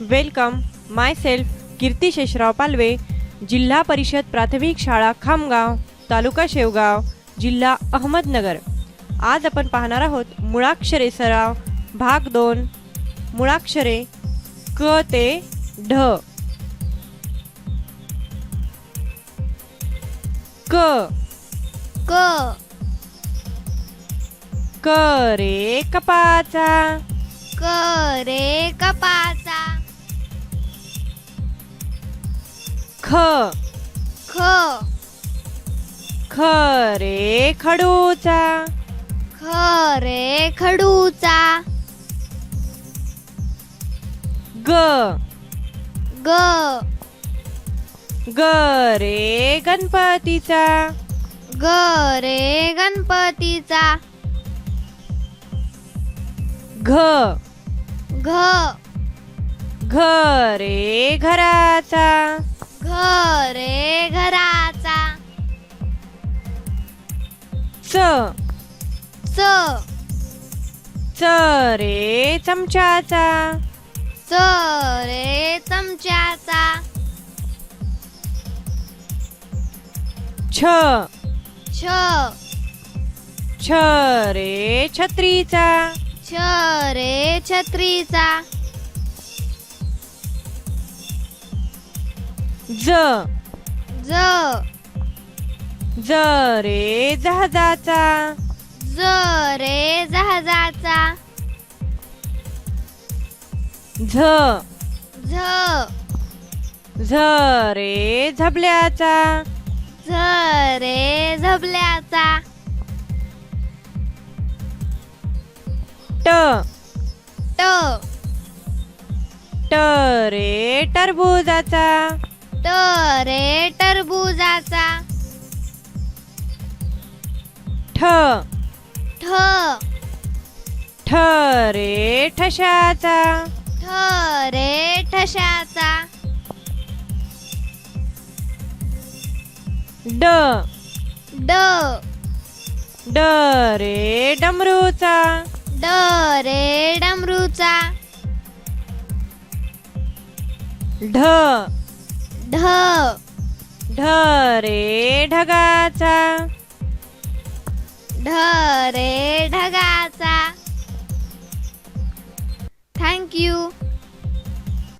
Welcome myself Kirti Sheshrao Palve Zilla Parishad प्राथमिक शाळा खामगाव तालुका शेवगाव जिल्हा अहमदनगर आज आपण पाहणार आहोत मुळाक्षरे सराव भाग दोन मुळाक्षरे क ते ढ. क. क. क रे कपाचा. क रे कपाचा. ख. ख. रे खडूचा. ख रे खडूचा. ग. ग रे गणपतीचा. ग रे गणपतीचा. घ. घ. घ रे घराचा. रे घराचा. च. च च रे चमच्याचा. च रे चमच्याचा. छ. छ. छ रे छत्रीचा. छ रे छत्रीचा. ज. ज. ज रे जहाजाचा. ज रे जहाजाचा. झ. झ. झ रे झबल्याचा. झ रे झबल्याचा. ट. ट. ट रे टरबुजाचा. ट रे ठ. ठ. ठ रे ठशाचा. ठ रे ठशाचा. ड. ड. ड रे डमरूचा. ड रे डमरूचा. ढ. ढ. ढ रे ढगाचा. ढ रे